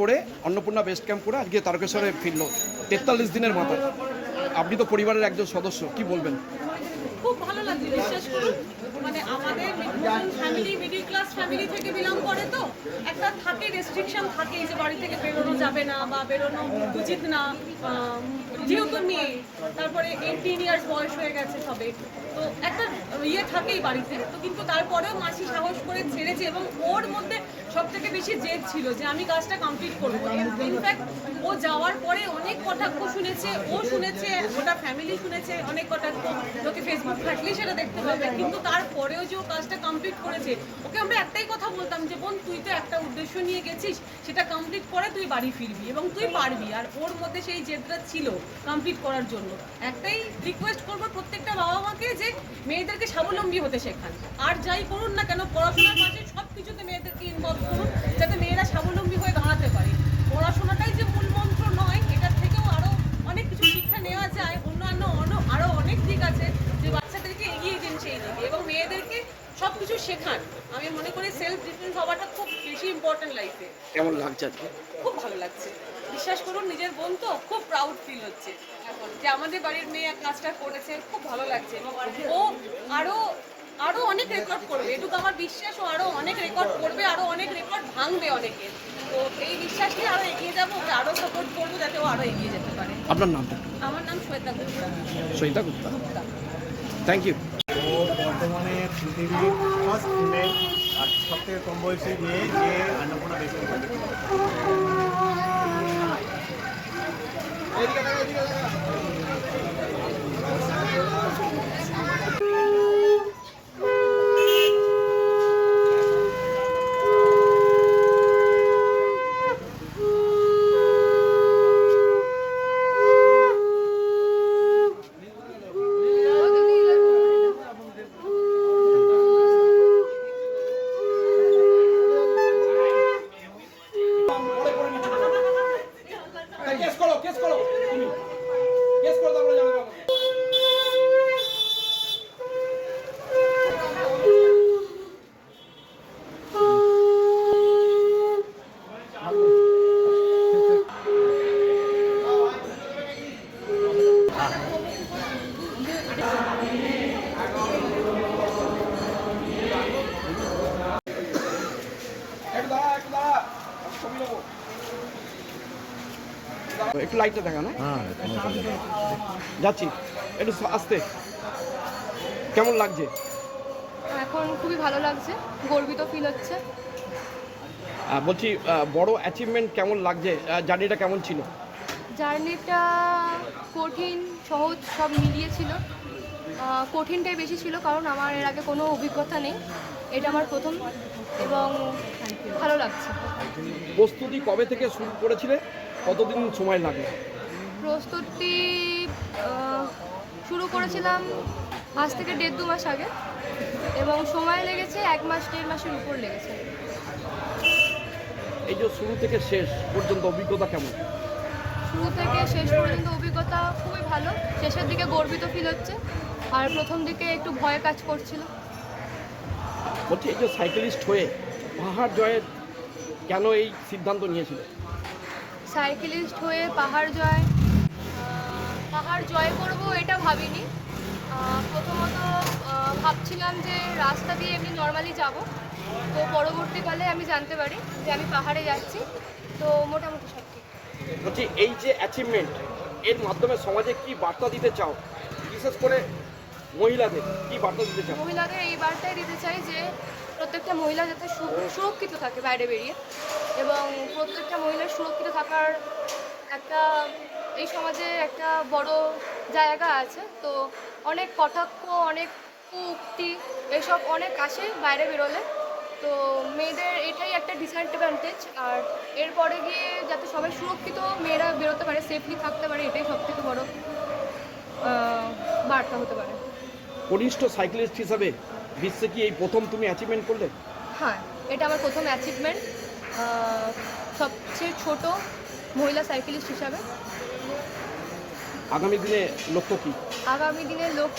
করে Annapurna best camp করে আজকে তারকেশ্বরে ফিরলো। তেতাল্লিশ দিনের মাথায়। আপনি তো পরিবারের একজন সদস্য, কি বলবেন? খুব ভালো লাগছে, বিশ্বাস করুন। মানে আমাদের ফ্যামিলি ক্লাস ফ্যামিলি থেকে বিলং করে তো। একটা থাকে রেস্ট্রিকশন থাকে যে বাড়ি থেকে বেরোনো যাবে না বা বেরোনো উচিত না। যেহেতু মেয়ে, তারপরে এইটিন ইয়ার্স বয়স হয়ে গেছে সবে। তো একটা ইয়ে থাকেই বাড়িতে। তো কিন্তু তারপরেও মাসি সাহস করে ছেড়েছে এবং ওর মধ্যে সব থেকে বেশি জেদ ছিল যে আমি কাজটা কমপ্লিট করব। ইনফ্যাক্ট ও যাওয়ার পরে অনেক কটাক্ষ শুনেছে, ও শুনেছে ওটা ফ্যামিলি শুনেছে, অনেক কটাক্ষ লোকে ফেসবুক থাকলেই সেটা দেখতে পাবে। কিন্তু তারপরেও যে ও কাজটা কমপ্লিট করেছে, ওকে আমরা একটাই কথা বলতাম যে, বোন, তুই তো একটা উদ্দেশ্য নিয়ে গেছিস, সেটা কমপ্লিট করে তুই বাড়ি ফিরবি এবং তুই পারবি। আর ওর মধ্যে সেই জেদটা ছিল কমপ্লিট করার জন্য। একটাই রিকোয়েস্ট করব প্রত্যেকটা বাবা মাকে যে, মেয়েদেরকে স্বাবলম্বী হতে শেখান। আর যাই করুন না কেন, পড়াশোনার মাঝে সব কিছুতে মেয়েদেরকে ইনভলভ করুন যাতে মেয়েরা স্বাবলম্বী হয়ে দাঁড়াতে পারে। পড়াশোনাটাই যে মূল মন্ত্র নয় এটার থেকেও আরও অনেক কিছু শিক্ষা নেওয়া যায় অন্যান্য অন্য- আরও অনেক দিক আছে যে বাচ্চাদেরকে এগিয়ে দিন সেই দিকে এবং মেয়েদেরকে সব কিছু শেখান। আমি মনে করি সেলফ ডিফেন্স হওয়াটা খুব বেশি ইম্পর্টেন্ট লাইফে কেমন লাগছে খুব ভালো লাগছে। বিশ্বাস করুন নিজের বোন তো খুব প্রাউড ফিল হচ্ছে। এখন যে আমাদের বাড়ির মেয়ে এক কাজটা করেছে খুব ভালো লাগছে। ও আরও আরও অনেক রেকর্ড করবে। এটুকু আমার বিশ্বাস ও আরও অনেক রেকর্ড করবে আরও অনেক রেকর্ড ভাঙবে অনেকে। তো এই বিশ্বাস নিয়ে আরও এগিয়ে যাব ওকে আরও সাপোর্ট করব যাতে ও আরও এগিয়ে যেতে পারে। আপনার নামটা? আমার নাম শ্বেতা গুপ্তা। সহিতা গুপ্তা। থ্যাংক ইউ বর্তমানে পৃথিবীর ফার্স্ট ফিমেল আর সব থেকে কম বয়সী মেয়ে যে অন্নপূর্ণা বেশি কেস করো কেস করো তুমি কেস করো তারপরে একটু লাইটটা দেখা না যাচ্ছি। একটু আসতে। কেমন লাগছে? এখন খুবই ভালো লাগছে গর্বিত ফিল হচ্ছে। বলছি বড় অ্যাচিভমেন্ট কেমন লাগছে? জার্নিটা কেমন ছিল? জার্নিটা কঠিন সহজ সব মিলিয়ে ছিল। কঠিনটাই বেশি ছিল কারণ আমার এর আগে কোনো অভিজ্ঞতা নেই। এটা আমার প্রথম এবং ভালো লাগছে। প্রস্তুতি কবে থেকে শুরু করেছিলে? কতদিন সময় লাগে প্রস্তুতি শুরু করেছিলাম আজ থেকে দেড় দু মাস আগে এবং সময় লেগেছে এক মাস দেড় মাসের উপর লেগেছে। এই যে শুরু থেকে শেষ পর্যন্ত অভিজ্ঞতা কেমন? শুরু থেকে শেষ পর্যন্ত অভিজ্ঞতা খুবই ভালো। শেষের দিকে গর্বিত ফিল হচ্ছে। আর প্রথম দিকে একটু ভয় কাজ করছিল। বলছি এই যে সাইকেলিস্ট হয়ে পাহাড় জয়ের কেন এই সিদ্ধান্ত নিয়েছিল? সাইকেলিস্ট হয়ে পাহাড় জয় পাহাড় জয় করব এটা ভাবিনি। প্রথমত ভাবছিলাম যে রাস্তা দিয়ে এমনি নর্মালি যাব। তো পরবর্তীকালে আমি জানতে পারি যে আমি পাহাড়ে যাচ্ছি। তো মোটামুটি সব ঠিক। বলছি এই যে অ্যাচিভমেন্ট এর মাধ্যমে সমাজে কি বার্তা দিতে চাও? বিশেষ করে মহিলাদের কি বার্তা দিতে চাও মহিলাদের এই বার্তাই দিতে চাই যে প্রত্যেকটা মহিলা যাতে সুরক্ষিত থাকে বাইরে বেরিয়ে। এবং প্রত্যেকটা মহিলার সুরক্ষিত থাকার একটা এই সমাজে একটা বড় জায়গা আছে। তো অনেক কটাক্ষ অনেক উক্তি এসব অনেক আসে বাইরে বেরোলে। তো মেয়েদের এটাই একটা ডিসঅ্যাডভান্টেজ আর এরপরে গিয়ে যাতে সবাই সুরক্ষিত মেয়েরা বেরোতে পারে সেফলি থাকতে পারে এটাই সবথেকে বড় আহ, বার্তা হতে পারে। কনিষ্ঠ সাইক্লিস্ট হিসাবে বিশ্বে কি এই প্রথম তুমি অ্যাচিভমেন্ট করলে? হ্যাঁ এটা আমার প্রথম অ্যাচিভমেন্ট সবচেয়ে ছোট মহিলা সাইকেলিস্ট হিসাবে। আগামী দিনে লক্ষ্য কি? আগামী দিনে লোক